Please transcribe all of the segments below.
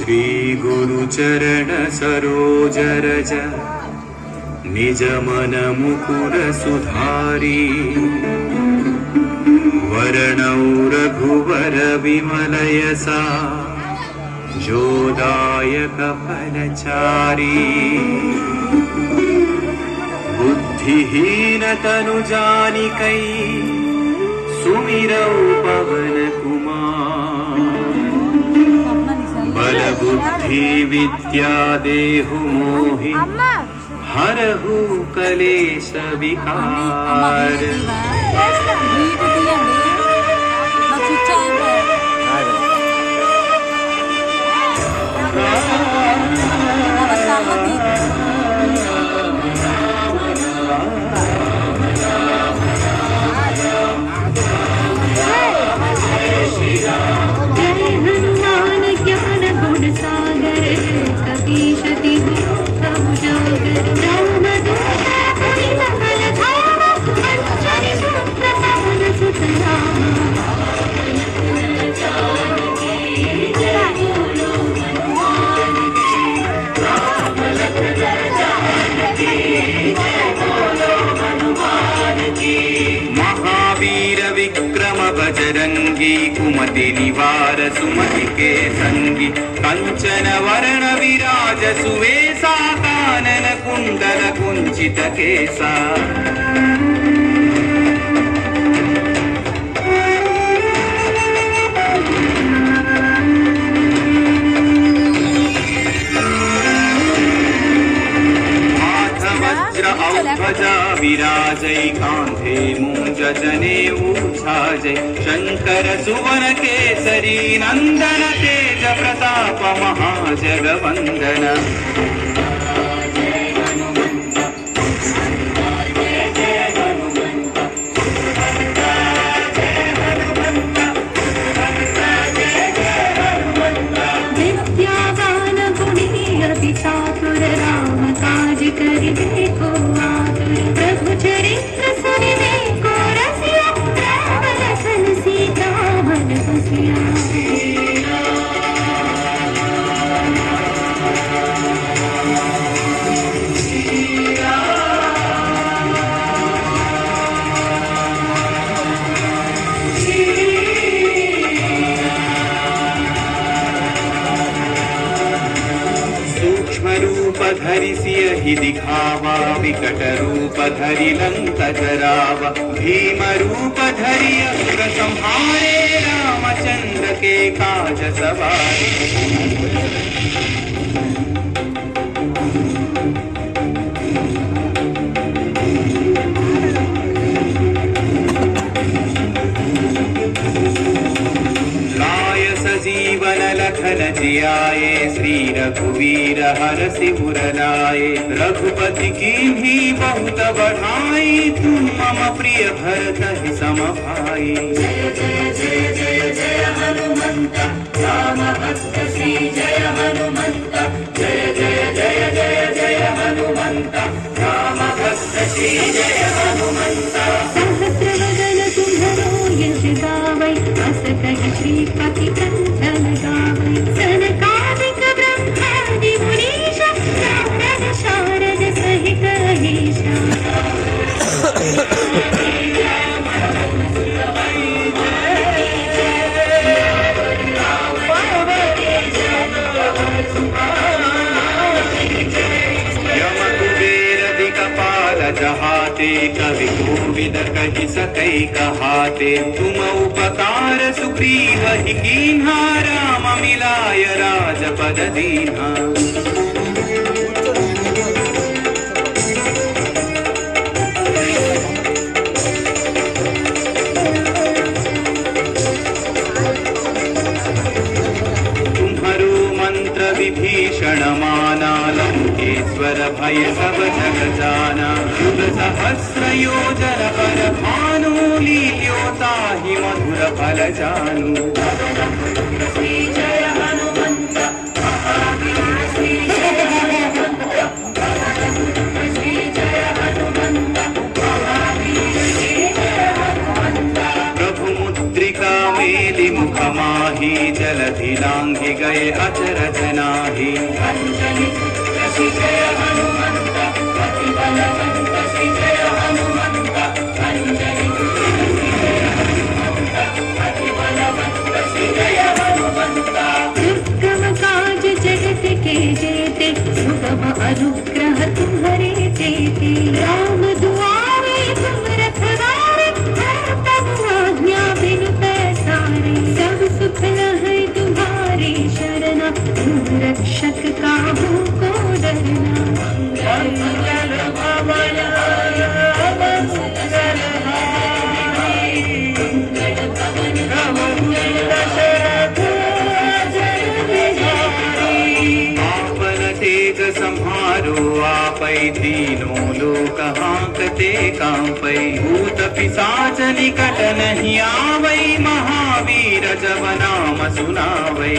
श्रीगुरुचरणसरोजरज निजमनमुकुरसुधारी वरणौ रघुवरविमलयसा जोदायकफलचारी बुद्धिहीनतनुजानिकै सुमिरौ पवनकुमार कुमार बल बुद्धि विद्या देहु मोहि हरहु कलेश विकार వీటి निवार सुमति के संगी कंचन वरण विराज सुवेसा कानन कुंडल कुंचित केसा हाथ वज्र औध्वजा विराजै कान्धे मूञ्ज जने ऊर्ध्वाजै शङ्कर सुवन केसरी नन्दन तेज प्रताप महाजगवन्दन। विकटरूपधरि लङ्कराव भीमरूपधरि असुरसंहारे रामचन्द्रके काचसवाय नंदन जियाए श्री रघुवीर हर सिमुरलाए रघुपति की भी बहुत बढ़ाई तू मम प्रिय भरत सम भाई श्री जय सहस्र वदन यश गावै कहि जहाते कवि कोविद कहि सकै कहाते। तुम उपकार सुग्रीव ही कीन्हा राम मिलाय राजपद दीन्हा। विभीषणमाना लङ्केश्वर भय सब जग जगजाना युग सहस्रयोजन पर भानुलील्योता ही मधुर फल जानू Come on. जलधि लांघि गए अचरज नाही दुर्गम काज जगत के जेते सुगम अनुग्रह तुम्हारे तेते राम डरना संहारो आपै तीनों लोक हांकते कांपै भूत पिशाच निकट नहीं आवै महावीर जब नाम सुनावै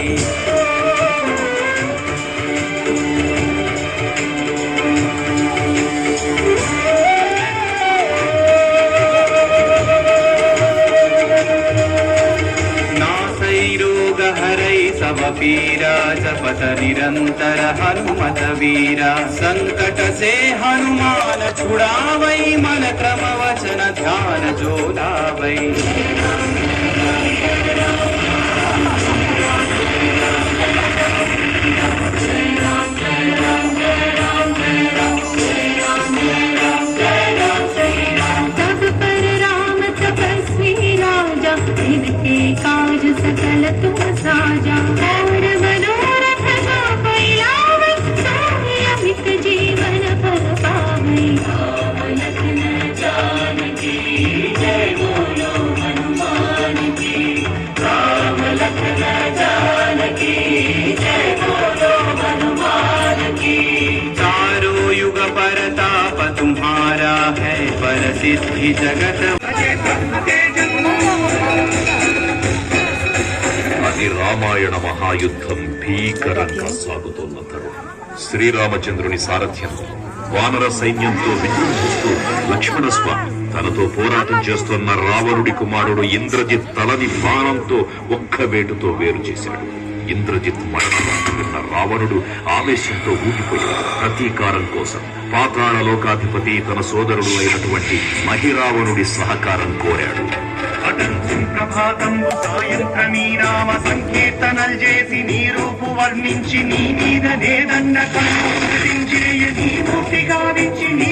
सब पीरा जपत निरंतर हनुमत वीरा। संकट से हनुमान छुड़ावै मन क्रम वचन ध्यान जो लावै అది రామాయణ మహాయుద్ధం భీకరంగా సాగుతున్న తరుణం. శ్రీరామచంద్రుని సారథ్యం. వానర సైన్యంతో విజృంభిస్తూ లక్ష్మణస్వామి తనతో పోరాటం చేస్తున్న రావణుడి కుమారుడు ఇంద్రజిత్ తలని బాణంతో ఒక్క వేటుతో వేరు చేశాడు. ఇంద్రజిత్ మరణాన్ని విన్న రావణుడు ఆవేశంతో ఊగిపోయాడు. ప్రతీకారం కోసం పాతాళ లోకాధిపతి తన సోదరుడు అయినటువంటి మహిరావణుడి సహకారం కోరాడు. ప్రభాతం సాయంత్రమీ రామ సంకీర్తనలు చేసి నీ రూపు వర్ణించి నీ మీద నేదన్న కన్ను నీ మూర్తి గావించి నీ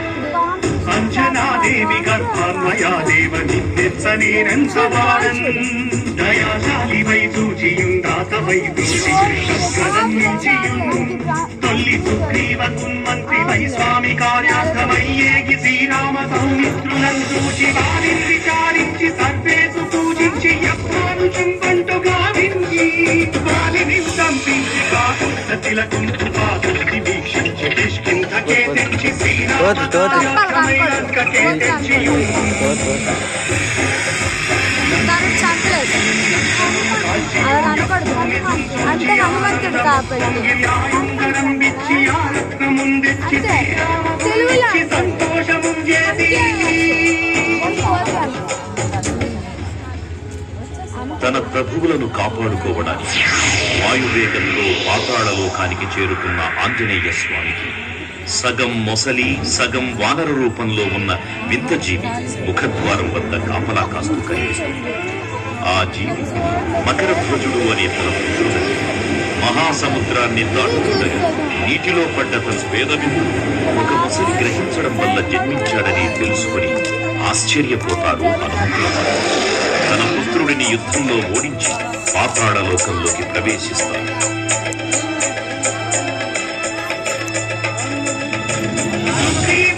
అంజనాదేవి గర్భాన్మయా దేవ నిన్నెచ్చనేనంచవాడన్ దయాశాలి వై సూచియుందాత వై తొల్లి సుగ్రీవ కున్మంత్రి వై స్వామి కార్యార్థమయ్యేగి శ్రీరామ సౌమిత్రులను చూచి వారిని విచారించి సర్వేసు పూజించి ఎప్పుడు చుంబంటు గావించి వారిని సంపించి కాకుండా తిలకుంటు పాదృష్టి వీక్షించి కిష్కింధకే తెంచి శ్రీరామ తన ప్రభువులను కాపాడుకోవడానికి వాయువేగంలో పాతాళలోకానికి చేరుకున్న ఆంజనేయ స్వామికి సగం మొసలి సగం వానర రూపంలో ఉన్న వింత జీవి ముఖద్వారం వద్ద కాపలా కాస్తూ కనిపిస్తుంది. ఆ జీవి మకర ధ్వజుడు అనే తన పుత్రుడు మహాసముద్రాన్ని దాటుతుండగా నీటిలో పడ్డ తన వేదవిందుడు ఒక మొసలి గ్రహించడం వల్ల జన్మించాడని తెలుసుకుని ఆశ్చర్యపోతారు హనుమంతుల తన పుత్రుడిని యుద్ధంలో ఓడించి పాతాళలోకంలోకి ప్రవేశిస్తారు.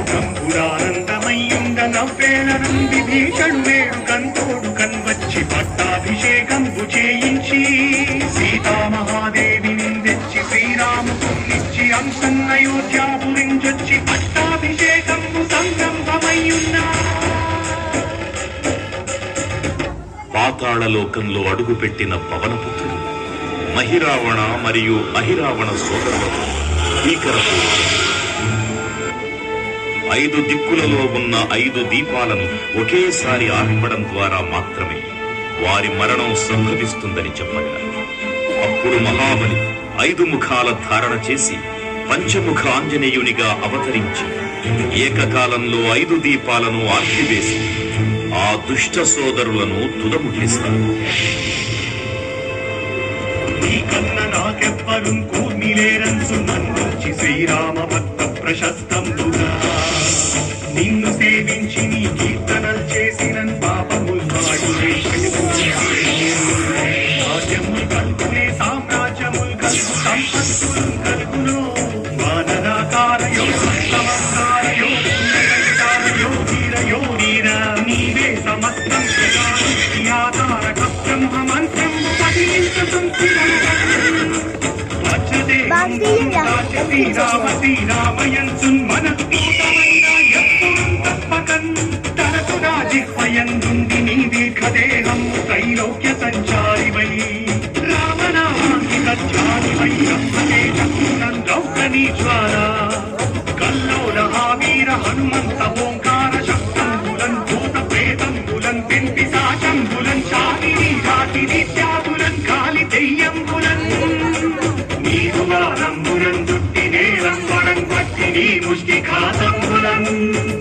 సంపదానంత లోకం పురానందమయ్యుండ నవ్వేళనం విభీషణు వేడు కంతోడు కన్వచ్చి పట్టాభిషేకంబు చేయించి సీతామహాదేవిని తెచ్చి శ్రీరామునిచ్చి అంశన్నయోధ్యాపురించొచ్చి పట్టాభిషేకంబు సంరంభమయ్యున్నా పాతాళ లోకంలో అడుగుపెట్టిన పవనపుత్రుడు మహిరావణ మరియు అహిరావణ సోదరులతో భీకరపు ఐదు దిక్కులలో ఉన్న ఐదు దీపాలను ఒకేసారి ఆర్పడం ద్వారా మాత్రమే వారి మరణం సంభవిస్తుందని చెప్పగలరు అప్పుడు మహాబలి ఐదు ముఖాల ధారణ చేసి పంచముఖ ఆంజనేయునిగా అవతరించి ఏకకాలంలో ఐదు దీపాలను ఆర్పివేసి ఆ దుష్ట సోదరులను తుదముట్టిస్తారు. నీకన్న నాకెవ్వరు శ్రీరామ భక్తి ప్రశస్తం నిన్ను సేవించి నీ శ్రీరామయన్సున్ మనూతమైన ఎప్పుడు తప్పకన్ తనకునా జిహ్వయందుండి నీ దీర్ఘదేహం త్రైలోక్య సంచారివై రామనామాంకిత ధ్యానివై రమ్మనే చక్రునం பாசமுடன்